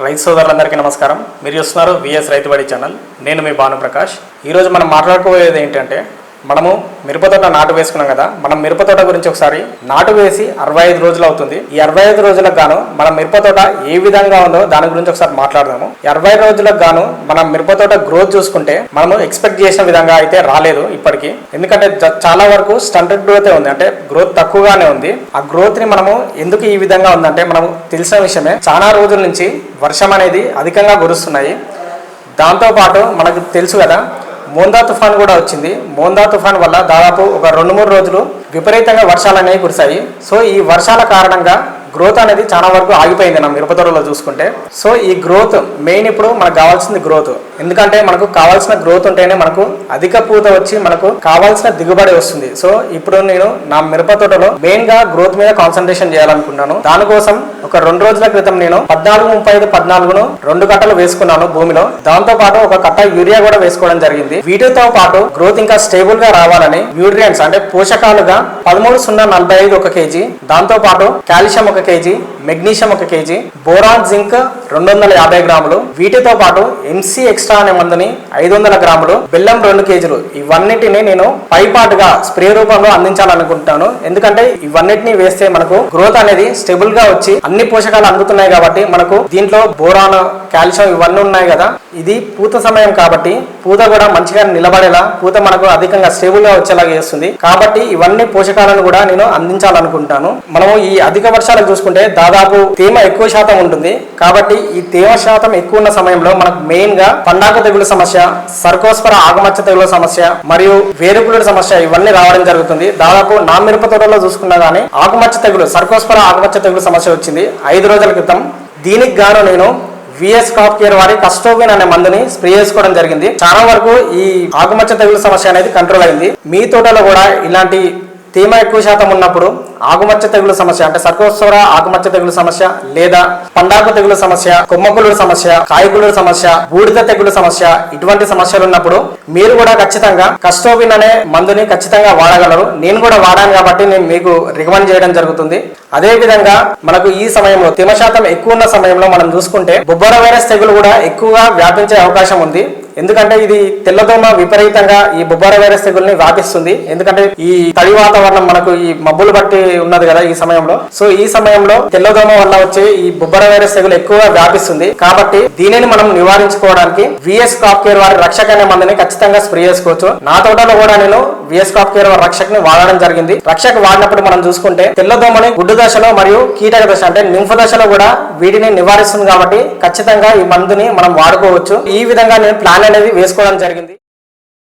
రైతు సోదరులందరికీ నమస్కారం. మీరు చూస్తున్నారు విఎస్ రైతుబడి ఛానల్. నేను మీ భానుప్రకాష్. ఈరోజు మనం మాట్లాడుకోబోయేది ఏంటంటే మనము మిరపతోట నాటు వేసుకున్నాం కదా మనం మిరపతోట గురించి ఒకసారి నాటు వేసి అరవై ఐదు రోజులు అవుతుంది. ఈ అరవై ఐదు రోజులకు గాను మన మిరపతోట ఏ విధంగా ఉందో దాని గురించి ఒకసారి మాట్లాడదాము. అరవై రోజులకు గాను మన మిరపతోట గ్రోత్ చూసుకుంటే మనము ఎక్స్పెక్ట్ చేసిన విధంగా అయితే రాలేదు ఇప్పటికి. ఎందుకంటే చాలా వరకు స్టంటెడ్ గ్రోత్ ఉంది. అంటే గ్రోత్ తక్కువగానే ఉంది. ఆ గ్రోత్ని మనము ఎందుకు ఈ విధంగా ఉందంటే మనము తెలిసిన విషయమే. చాలా రోజుల నుంచి వర్షం అనేది అధికంగా కురుస్తున్నాయి. దాంతోపాటు మనకు తెలుసు కదా మోందా తుఫాన్ కూడా వచ్చింది. మోందా తుఫాన్ వల్ల దాదాపు ఒక రెండు మూడు రోజులు విపరీతంగా వర్షాలు అనేవి కురిశాయి. సో ఈ వర్షాల కారణంగా గ్రోత్ అనేది చాలా వరకు ఆగిపోయింది నా మిరపతోటలో చూసుకుంటే. సో ఈ గ్రోత్ మెయిన్ ఇప్పుడు మనకు కావాల్సింది గ్రోత్ ఎందుకంటే మనకు కావాల్సిన గ్రోత్ ఉంటేనే మనకు అధిక పూత వచ్చి మనకు కావాల్సిన దిగుబడి వస్తుంది. సో ఇప్పుడు నేను నా మిరప తోటలో మెయిన్గా గ్రోత్ మీద కాన్సన్ట్రేషన్ చేయాలనుకుంటున్నాను. దానికోసం ఒక రెండు రోజుల క్రితం నేను పద్నాలుగు ముప్పై ఐదు పద్నాలుగును రెండు కట్టలు వేసుకున్నాను భూమిలో. దాంతో పాటు ఒక కట్ట యూరియా కూడా వేసుకోవడం జరిగింది. వీటితో పాటు గ్రోత్ ఇంకా స్టేబుల్గా రావాలని న్యూట్రియంట్స్ అంటే పోషకాలుగా పదమూడు సున్నా నలభై ఐదు ఒక కేజీ దాంతో పాటు కాల్షియం ఒక కేజీ మెగ్నీషియం ఒక కేజీ బోరాన్ జింక్ రెండు వందల యాభై గ్రాములు వీటితో పాటు ఎంసీ ఎక్స్ట్రా అనే మందుని ఐదు వందల గ్రాములు బెల్లం రెండు కేజీలు. ఇవన్నిటిని నేను పైపాటుగా స్ప్రే రూపంలో అందించాలనుకుంటాను ఎందుకంటే ఇవన్నిటిని వేస్తే మనకు గ్రోత్ అనేది స్టెబుల్గా వచ్చి అన్ని పోషకాలు అందుతున్నాయి కాబట్టి మనకు దీంట్లో బోరాన్ కాల్షియం ఇవన్నీ ఉన్నాయి కదా. ఇది పూత సమయం కాబట్టి పూత కూడా మంచిగా నిలబడేలా పూత మనకు అధికంగా స్టేబుల్గా వచ్చేలాగా చేస్తుంది. కాబట్టి ఇవన్నీ పోషకాలను కూడా నేను అందించాలనుకుంటాను మనము ఈ అధిక వర్షాలకు చూసుకుంటే దాదాపు తేమ ఎక్కువ శాతం ఉంటుంది. కాబట్టి ఈ తేమ శాతం ఎక్కువ ఉన్న సమయంలో మనకు మెయిన్గా పండాకు తెగులు సమస్య సర్కోస్పర ఆగమచ్చ తెగుల సమస్య మరియు వేరుపులుడు సమస్య ఇవన్నీ రావడం జరుగుతుంది. దాదాపు నా మిరప తోటలో చూసుకున్నా గానీ ఆకుమచ్చ తెగులు సర్కోస్పర ఆకుమచ్చ తెగులు సమస్య వచ్చింది ఐదు రోజుల క్రితం. దీనికి గాను నేను విఎస్ క్రాప్ కేర్ వారి కస్టోవిన్ అనే మందుని స్ప్రే చేసుకోవడం జరిగింది. చాలా వరకు ఈ ఆకుమచ్చ తెగులు సమస్య అనేది కంట్రోల్ అయింది. మీ తోటలో కూడా ఇలాంటి తేమ ఎక్కువ శాతం ఉన్నప్పుడు ఆకుమచ్చ తెగులు సమస్య అంటే సర్కోస్వర ఆకుమచ్చ తెగులు సమస్య లేదా పండాకు తెగులు సమస్య కొమ్మకులుడు సమస్య కాయకులుడు సమస్య బూడిద తెగులు సమస్య ఇటువంటి సమస్యలు ఉన్నప్పుడు మీరు కూడా ఖచ్చితంగా కస్టోవిన్ అనే మందుని ఖచ్చితంగా వాడగలరు. నేను కూడా వాడాను కాబట్టి నేను మీకు రికమెండ్ చేయడం జరుగుతుంది. అదే విధంగా మనకు ఈ సమయంలో తేమ శాతం ఎక్కువ ఉన్న సమయంలో మనం చూసుకుంటే బొబ్బర వైరస్ తెగులు కూడా ఎక్కువగా వ్యాపించే అవకాశం ఉంది. ఎందుకంటే ఇది తెల్లదోమ విపరీతంగా ఈ బొబ్బర వైరస్ తెగుల్ని వ్యాపిస్తుంది. ఎందుకంటే ఈ తడి వాతావరణం మనకు ఈ మబ్బులు బట్టి ఉన్నది కదా ఈ సమయంలో. సో ఈ సమయంలో తెల్లదోమ వల్ల వచ్చే ఈ బొబ్బర వైరస్ తెగులు ఎక్కువగా వ్యాపిస్తుంది. కాబట్టి దీనిని మనం నివారించుకోవడానికి విఎస్ క్రాప్ కేర్ వారి రక్షక అనే మందుని ఖచ్చితంగా స్ప్రే చేసుకోవచ్చు. నా తోటలో కూడా నేను విఎస్ కాప్ కేర్ రక్షక్ని వాడడం జరిగింది. రక్షక్ వాడినప్పుడు మనం చూసుకుంటే తెల్లదోమని గుడ్డు దశలో మరియు కీటక దశ అంటే నింఫ దశలో కూడా వీటిని నివారిస్తుంది కాబట్టి ఖచ్చితంగా ఈ మందుని మనం వాడుకోవచ్చు. ఈ విధంగా నేను ప్లాన్ అనేది వేసుకోవడం జరిగింది.